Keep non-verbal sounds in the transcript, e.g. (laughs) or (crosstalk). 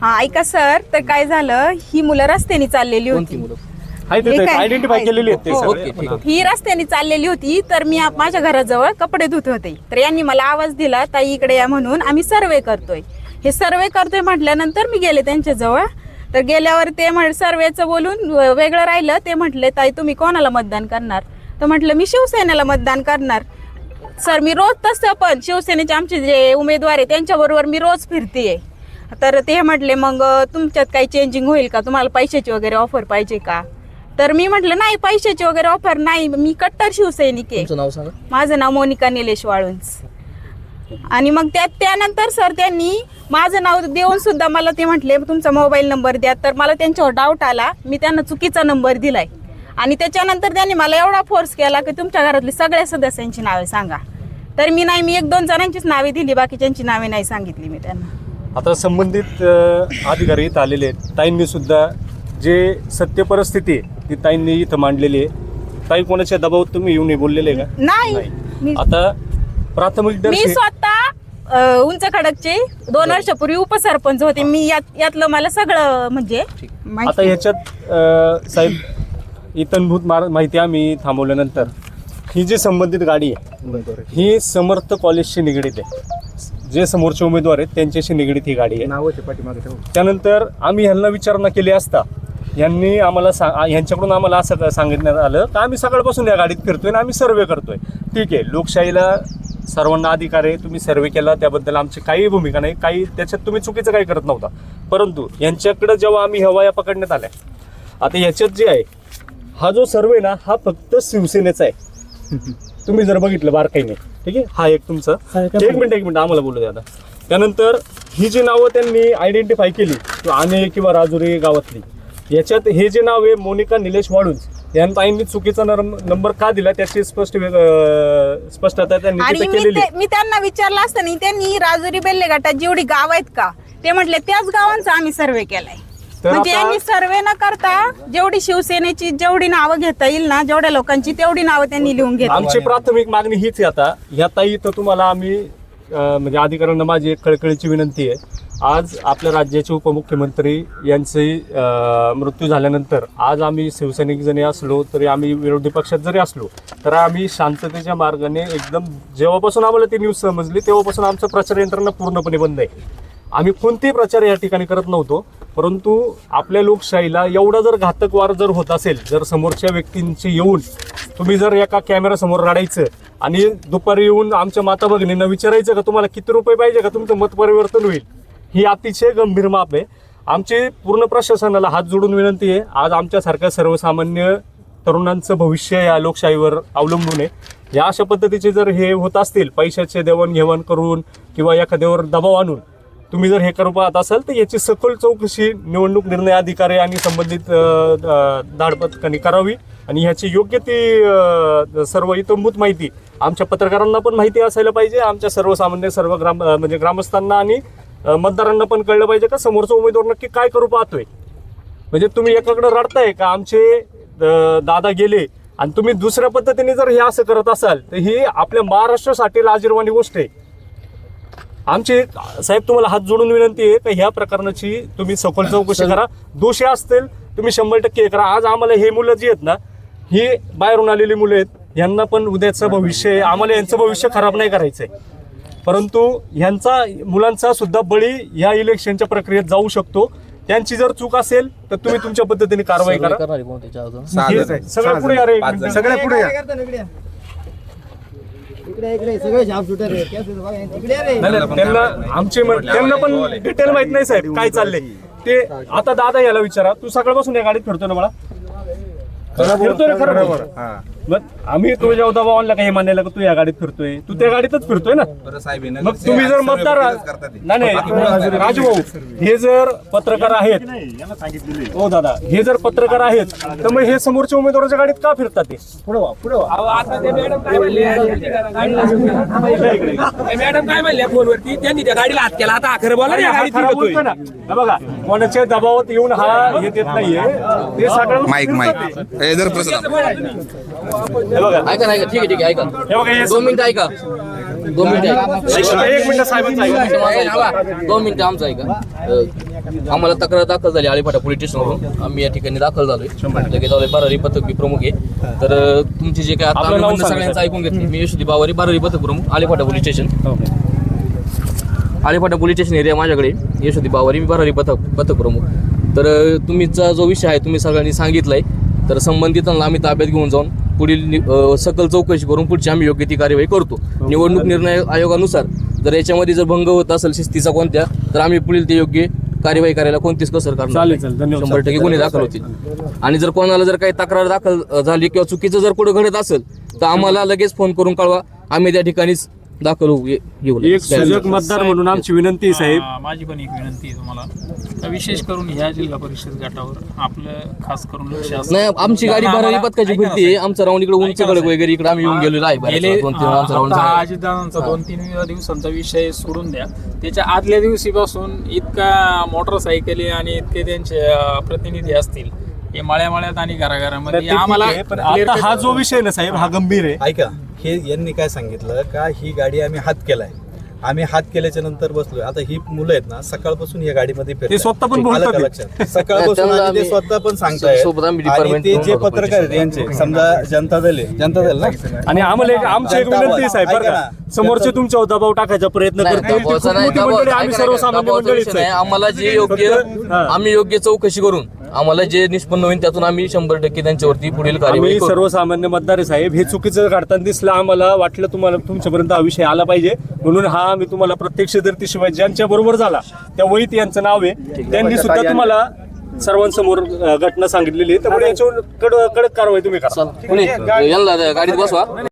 हा ऐका सर तर काय झालं? ही मुलं रस्त्याने चाललेली कोणती होती. मुलं? हे? आयडेंटिफाय केलेली आहेत ते हो. सगळे. ओके ठीक आहे ही. रस्त्याने चाललेली होती तर मी आप- माझ्या घराजवळ कपडे धुत होते. तर यांनी मला आवाज दिला ताई इकडे या म्हणून आम्ही सर्वे करतोय. हे सर्वे करतोय म्हटल्यानंतर मी गेले त्यांच्या जवळ तर गेल्यावर ते म्हण सर्वेचं बोलून व- वेगळं राहिलं. ते म्हटले ताई तुम्ही कोणाला मतदान करणार? तर म्हटलं मी शिवसेनेला मतदान करणार. सर मी रोज तसं पण शिवसेनेचे आमचे जे उमेदवार आहे त्यांच्याबरोबर मी रोज फिरतेय. तर ते म्हटले मग तुमच्यात काही चेंजिंग होईल का? तुम्हाला पैशाची वगैरे ऑफर पाहिजे का? तर मी म्हटलं नाही पैशाची वगैरे ऑफर नाही. मी कट्टर शिवसैनिक आहे. तुमचं नाव सांगा. माझं नाव मोनिका निलेश वाळुंज. आणि मग त्या त्यानंतर सर त्यांनी माझं नाव देऊन सुद्धा मला ते म्हटले तुमचा मोबाईल नंबर द्या. तर मला त्यांच्यावर डाऊट आला. मी त्यांना चुकीचा नंबर दिलाय. आणि त्याच्यानंतर त्यांनी मला एवढा फोर्स केला की तुमच्या घरातली सगळ्या सदस्यांची नावे सांगा. तर मी नाही मी एक दोन जणांचीच नावे दिली. बाकीच्यांची नावे नाही सांगितली मी त्यांना. आता संबंधित अधिकारी इथं आलेले आहेत. ताईंनी सुद्धा जे सत्य परिस्थिती आहे ती ताईंनी इथं मांडलेली आहे. ताई कोणाच्या दबावात तुम्ही येऊन बोललेले का? नाही. मी- आता प्राथमिक मी दर्शक स्वतः अ, उंच खडकचे दोन वर्षापूर्वी उपसरपंच होते. मी यात यातलं मला सगळं म्हणजे माहिती आता ह्याच्यात अ, साहेब इतनभूत मार माहिती आम्ही थांबवल्यानंतर ही जी संबंधित गाडी आहे ही समर्थ कॉलेजशी निगडीत आहे. जे समोरचे उमेदवार आहेत त्यांच्याशी निगडीत ही गाडी आहे. नावाचे पाठीमागे ठेवू त्यानंतर आम्ही ह्यांना विचारणा केली असता. यांनी आम्हाला सा ह्यांच्याकडून आम्हाला असं सांगितण्यात आलं का आम्ही सकाळपासून या गाडीत फिरतोय आणि आम्ही सर्वे करतोय. ठीक आहे लोकशाहीला सर्वांना अधिकार आहे तुम्ही सर्वे केला त्याबद्दल आमची काही भूमिका नाही काही त्याच्यात तुम्ही चुकीचं काही करत नव्हता. परंतु यांच्याकडे जेव्हा आम्ही हवाया पकडण्यात आल्या आता ह्याच्यात जे आहे हा जो सर्वे ना हा फक्त शिवसेनेचा आहे. (laughs) तुम्ही जर बघितलं बारकाईने ठीक आहे? हा एक तुमचा. एक मिनिट एक मिनिट आम्हाला बोलू द्या आता. त्यानंतर ही जी नावं त्यांनी आयडेंटिफाय केली किंवा आने किंवा राजुरी गावातली याच्यात हे जे नाव आहे मोनिका निलेश वाळुंज. या ताईंनी चुकीचा नंबर का दिला त्याची स्पष्ट स्पष्टता त्यांनी मी केलेली ते- मी त्यांना विचारलं असताना त्यांनी राजुरी बेल्ले गटात जेवढी गाव आहेत का? ते म्हटले त्याच गावांचा आम्ही सर्वे केलाय. तर म्हणजे आता- यांनी सर्वे न करता जेवढी शिवसेनेची जेवढी नावं घेता येईल ना जेवढ्या लोकांची तेवढी नावं त्यांनी लिहून घेतली. आमची प्राथमिक मागणी हीच आहे आता. ह्या ताई तर तुम्हाला आम्ही अं, म्हणजे अधिकाऱ्यांना माझी एक कळकळीची विनंती आहे. आज आपल्या राज्याचे उपमुख्यमंत्री यांचे अं, मृत्यू झाल्यानंतर आज आम्ही शिवसैनिक जरी असलो तरी आम्ही विरोधी पक्षात जरी असलो तर आम्ही शांततेच्या मार्गाने एकदम जेव्हापासून आम्हाला ती न्यूज समजली तेव्हापासून आमचं प्रचार यंत्रणा पूर्णपणे बंद आहे. आम्ही कोणतेही प्रचार या ठिकाणी करत नव्हतो. परंतु आपल्या लोकशाहीला एवढा जर घातक वार जर होत असेल जर समोरच्या व्यक्तींची येऊन तुम्ही जर एका कॅमेरासमोर रडायचं आणि दुपारी येऊन आमच्या माता भगिनींना विचारायचं का तुम्हाला किती रुपये पाहिजे का तुमचं मत परिवर्तन होईल ही अतिशय गंभीर माप आहे. आमची पूर्ण प्रशासनाला हात जोडून विनंती आहे आज आमच्यासारख्या सर्वसामान्य तरुणांचं भविष्य या लोकशाहीवर अवलंबून आहे. या अशा पद्धतीचे जर हे होत असतील पैशाचे देवाणघेवाण करून किंवा एखाद्यावर दबाव आणून तुम्ही जर हे करू पाहत असाल तर याची सखोल चौकशी निवडणूक निर्णय अधिकारी आणि संबंधित धाडपथकांनी करावी. आणि ह्याची योग्य ती सर्व इतंभूत माहिती आमच्या पत्रकारांना पण माहिती असायला पाहिजे. आमच्या सर्वसामान्य सर्व ग्राम म्हणजे ग्रामस्थांना आणि मतदारांना पण कळलं पाहिजे का समोरचा उमेदवार नक्की काय करू पाहतोय. म्हणजे तुम्ही एकाकडे रडताय का? आमचे दादा गेले आणि तुम्ही दुसऱ्या पद्धतीने जर हे असं करत असाल तर ही आपल्या महाराष्ट्रासाठी लाजीरवाणी गोष्ट आहे. आमची साहेब तुम्हाला हात जोडून विनंती आहे का ह्या प्रकरणाची तुम्ही सखोल चौकशी करा. दोषी असतील तुम्ही शंभर टक्के करा. आज आम्हाला हे मुलं जी आहेत ना ही बाहेरून आलेली मुलं आहेत. यांना पण उद्याचं भविष्य आहे. आम्हाला यांचं भविष्य खराब नाही करायचं आहे परंतु ह्यांचा मुलांचा सुद्धा बळी या इलेक्शनच्या प्रक्रियेत जाऊ शकतो. त्यांची जर चूक असेल तर तुम्ही तुमच्या पद्धतीने कारवाई करा. करणारे कोण त्याच्या अजून सहा जण. आहेत. हे सगळं पुढे या रे, एक पाच मिनिट. जण. सगळे पुढे या. इकडे इकडे सगळे झाप सुटर आहे त्या सुद्धा बघा, इकडे या रे. नाही, नाही, त्यांना आमचे त्यांना पण डिटेल माहीत नाही साहेब काय चाललंय. ते आता दादा याला विचारा. तू सकाळपासून या गाडीत फिरतो ना मला फिरतोय ना खरं बोल. हा. मग आम्ही तुझ्या दबाव आणला का हे मानायला का तू या गाडीत फिरतोय? तू त्या गाडीतच फिरतोय ना? बरं साहेब हे मग नगरचे तुम्ही जर सर्व मतदार करतात. नाही. नाही राजू भाऊ हे जर पत्रकार आहेत हो दादा हे जर पत्रकार आहेत तर मग हे समोरच्या उमेदवाराच्या गाडीत का फिरतात ते? पुढे वा पुढे वा मॅडम काय म्हणल्या फोनवरती? त्यांनी त्या गाडीला हात केला. आता खरं बोला ना, या हा गाडीत खरा फिरतोय. बोलतोय ना. हे बघा कोणाच्या दबावात येऊन हा हे देत नाहीये. ते सगळं माईक. माईक हे जर प्रसाद हे बघा. ऐका ना ऐका. ठीक आहे ठीक आहे. ऐका. हे बघा हे दोन मिनिटं ऐका. दोन मिनिटं ऐका. एक मिनिट साहेबांचं ऐका. मिनिटं माझं ऐका. दोन मिनिटं आमचं ऐका. अ, आम्हाला तक्रार दाखल झाली आळीफाटा पोलीस स्टेशनवरून. आम्ही या ठिकाणी दाखल झालोय. लगेच आलोय बारारी पथक मी प्रमुख आहे. तर अ, तुमची जे काय आता आपलं आम्ही नाव म्हणणं सांगा, सगळ्यांचं. ऐकून घेतली. मी यशोदी बावारी बारारी पथक प्रमुख Alephata police station. Alephata police station area माझ्याकडे यशोदी बावारी मी बारारी पथक पथक प्रमुख. तर अ, तुमचा जो विषय आहे तुम्ही सगळ्यांनी सांगितलाय. तर संबंधितांना आम्ही ताब्यात घेऊन जाऊन पुढील नि- अ, सकल चौकशी करून पुढची आम्ही योग्य ती कार्यवाही करतो निवडणूक निर्णय आयोगानुसार जर याच्यामध्ये जर भंग होत असेल शिस्तीचा कोणत्या तर आम्ही पुढील ते योग्य कार्यवाही करायला कोणतीच कसर करणार चालेल, नाही. चालेल. धन्यवाद. शंभर टक्के गुन्हे दाखल होतील आणि जर कोणाला जर काही तक्रार दाखल अ, झाली किंवा चुकीचं जर पुढे घडत असेल तर आम्हाला लगेच फोन करून कळवा आम्ही त्या ठिकाणीच दाखल होऊ एक. सुजक मतदार म्हणून आमची विनंती आहे, साहेब हा, माझी पण एक विनंती आहे तुम्हाला विशेष करून ह्या जिल्हा परिषद गटावर आपलं खास करून लक्ष असतं नाही आमची गाडी कारण आम्हाला- पथकाची ऐका ना फिरती आहे साहेब. आमचा राऊंड इकडे उंच कडक. वगैरे इकडे आम्ही येऊन गेलेलो आहे बऱ्याच गेले वेळा, दोन तीन वेळा आमचा राऊंड आता झाला. अजितदादांचा दोन तीन दिवसांचा विषय सोडून द्या त्याच्या आदल्या दिवशीपासून इतका मोटरसायकली आणि इतके त्यांचे अं, प्रतिनिधी असतील हे माळ्या माळ्यात आणि घराघरामध्ये. आम्हाला पण आता हा जो विषय आहे ना साहेब हा गंभीर आहे. ऐका हे यांनी काय सांगितलं का ही गाडी आम्ही हात केलाय. आम्ही हात केल्याच्यानंतर बसलोय. आता ही मुलं आहेत ना सकाळपासून या गाडीमध्ये फिरतायत. ते स्वतः पण आलं बोलतात का ते. लक्षात? सकाळपासून त्यांना आणि ते आम्ही- स्वतः पण सांगतायत. सोबत आम्ही आणि department ते जे जातो पत्रकार आहेत यांचे समजा जनता दल आहे. जनता दल ना? आणि आम्हाला एक आमची एक विनंती आहे साहेब बरं ऐका का. ना. समोरचे तुमच्यावर दबाव टाकायचा प्रयत्न नाही, करतील. ती खूप दबावाचा नाही, मोठी दबाव- मंडळी? आम्ही ना, सर्वसामान्य दबावाचा मंडळीच विषय नाही. आहे आम्हाला जे योग्य फक्त- हा. आम्ही योग्य चौकशी करून आम्हाला जे निष्पन्न होईल त्यातून आम्ही शंभर टक्के त्यांच्यावरती पुढील कार्यवाही करू. सर्वसामान्य मतदार आहे साहेब. हे चुकीचं काढताना दिसलं आम्हाला वाटलं तुम्हाला तुमच्यापर्यंत हा विषय आला पाहिजे. म्हणून हा मी तुम्हाला प्रत्यक्ष धर्तीशिवाय ज्यांच्या बरोबर झाला त्या वहीत यांचं नाव आहे. त्यांनी सुद्धा तुम्हाला सर्वांसमोर अ, घटना सांगितलेली आहे. त्यामुळे याच्यावर कड- कडक कारवाई तुम्ही करा. कुणी यांना गाडीत बसवा.